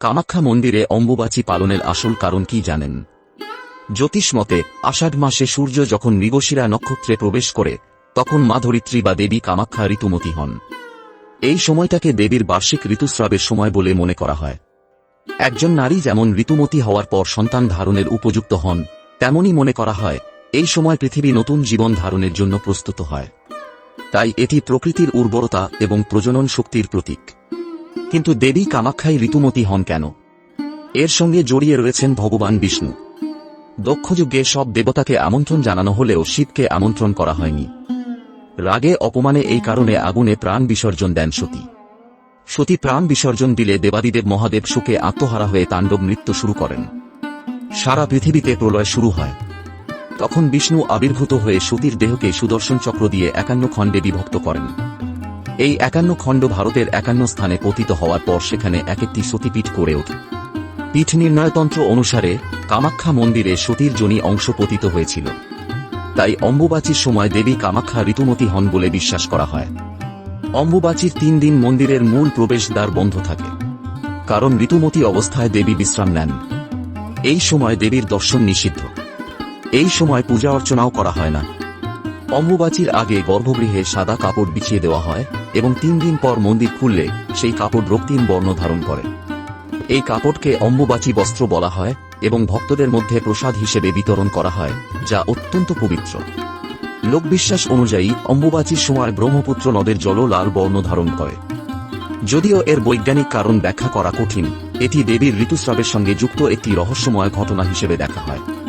কামাখ্যা মন্দিরে অম্বুবাচী পালনের আসল কারণ কি জানেন? জ্যোতিষ মতে, আষাঢ় মাসে সূর্য যখন মৃগশিরা নক্ষত্রে প্রবেশ করে, তখন মা ধরিত্রী বা দেবী কামাখ্যা ঋতুমতী হন। এই সময়টাকে দেবীর বার্ষিক ঋতুস্রাবের সময় বলে মনে করা হয়। একজন নারী যেমন ঋতুমতী হওয়ার পর সন্তান ধারণের উপযুক্ত হন, তেমনই মনে করা হয়, এই সময় পৃথিবী নতুন জীবন ধারণের জন্য প্রস্তুত হয়। তাই এটি প্রকৃতির উর্বরতা এবং প্রজনন শক্তির প্রতীক। কিন্তু দেবী কামাখ্যাই ঋতুমতী হন কেন? এর সঙ্গে জড়িয়ে রয়েছেন ভগবান বিষ্ণু। দক্ষযুগে সব দেবতাকে আমন্ত্রণ জানানো হলেও শিবকে আমন্ত্রণ করা হয়নি। রাগে, অপমানে এই কারণে আগুনে প্রাণ বিসর্জন দেন সতী। সতী প্রাণ বিসর্জন দিলে দেবাদিদেব মহাদেব সুখে আত্মহারা হয়ে তাণ্ডব নৃত্য শুরু করেন। সারা পৃথিবীতে প্রলয় শুরু হয়। তখন বিষ্ণু আবির্ভূত হয়ে সতীর দেহকে সুদর্শন চক্র দিয়ে একান্ন খণ্ডে বিভক্ত করেন। এই একান্ন খণ্ড ভারতের একান্ন স্থানে পতিত হওয়ার পর সেখানে এক একটি সতীপীঠ করে ওঠে। পীঠ নির্ণয়তন্ত্র অনুসারে কামাখ্যা মন্দিরে সতীর জনি অংশ পতিত হয়েছিল। তাই অম্বুবাচীর সময় দেবী কামাখ্যা ঋতুমতী হন বলে বিশ্বাস করা হয়। অম্বুবাচীর তিন দিন মন্দিরের মূল প্রবেশদ্বার বন্ধ থাকে। কারণ ঋতুমতী অবস্থায় দেবী বিশ্রাম নেন। এই সময় দেবীর দর্শন নিষিদ্ধ। এই সময় পূজা অর্চনাও করা হয় না। অম্বুবাচীর আগে গর্ভগৃহে সাদা কাপড় বিছিয়ে দেওয়া হয় এবং তিন দিন পর মন্দির খুললে সেই কাপড় রক্তিম বর্ণ ধারণ করে। এই কাপড়কে অম্বুবাচী বস্ত্র বলা হয় এবং ভক্তদের মধ্যে প্রসাদ হিসেবে বিতরণ করা হয়, যা অত্যন্ত পবিত্র। লোকবিশ্বাস অনুযায়ী অম্বুবাচীর সময় ব্রহ্মপুত্র নদের জলও লাল বর্ণ ধারণ করে। যদিও এর বৈজ্ঞানিক কারণ ব্যাখ্যা করা কঠিন, এটি দেবীর ঋতুস্রাবের সঙ্গে যুক্ত একটি রহস্যময় ঘটনা হিসেবে দেখা হয়।